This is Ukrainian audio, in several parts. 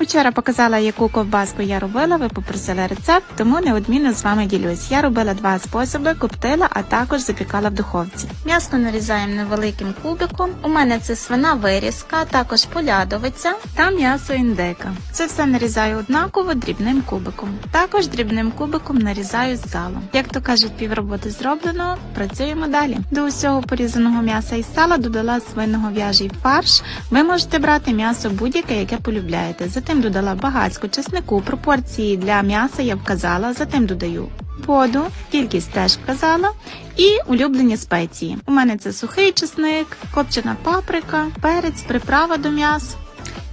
Вчора показала, яку ковбаску я робила, ви попросили рецепт, тому неодмінно з вами ділюсь. Я робила два способи, коптила, а також запікала в духовці. М'ясо нарізаємо невеликим кубиком. У мене це свина вирізка, також полядовиця та м'ясо індика. Це все нарізаю однаково дрібним кубиком. Також дрібним кубиком нарізаю сало. Як то кажуть, півроботи зроблено, працюємо далі. До усього порізаного м'яса і сала додала свиного в'яжий фарш. Ви можете брати м'ясо будь-яке, яке полюбляєте. Затим додала багацьку чеснику. Пропорції для м'яса я вказала. Затим додаю воду, кількість теж вказала. І улюблені спеції. У мене це сухий чесник, копчена паприка, перець, приправа до м'яса.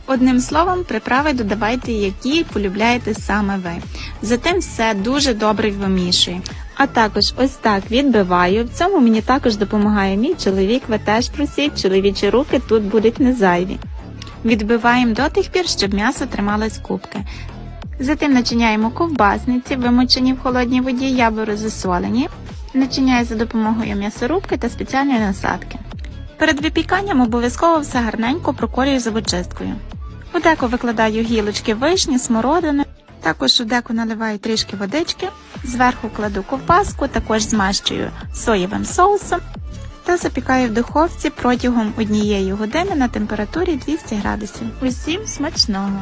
Одним словом, приправи додавайте, які полюбляєте саме ви. Затим все дуже добре вимішую. А також ось так відбиваю. В цьому мені також допомагає мій чоловік. Ви теж просіть, чоловічі руки тут будуть не зайві. Відбиваємо до тих пір, щоб м'ясо трималось кубки. Затим начиняємо ковбасниці, вимочені в холодній воді, я засолені. Начиняю за допомогою м'ясорубки та спеціальної насадки. Перед випіканням обов'язково все гарненько проколюю зубочисткою. У деко викладаю гілочки вишні, смородини. Також у деко наливаю трішки водички, зверху кладу ковбаску, також змащую соєвим соусом та запікаю в духовці протягом однієї години на температурі 200 градусів. Усім смачного!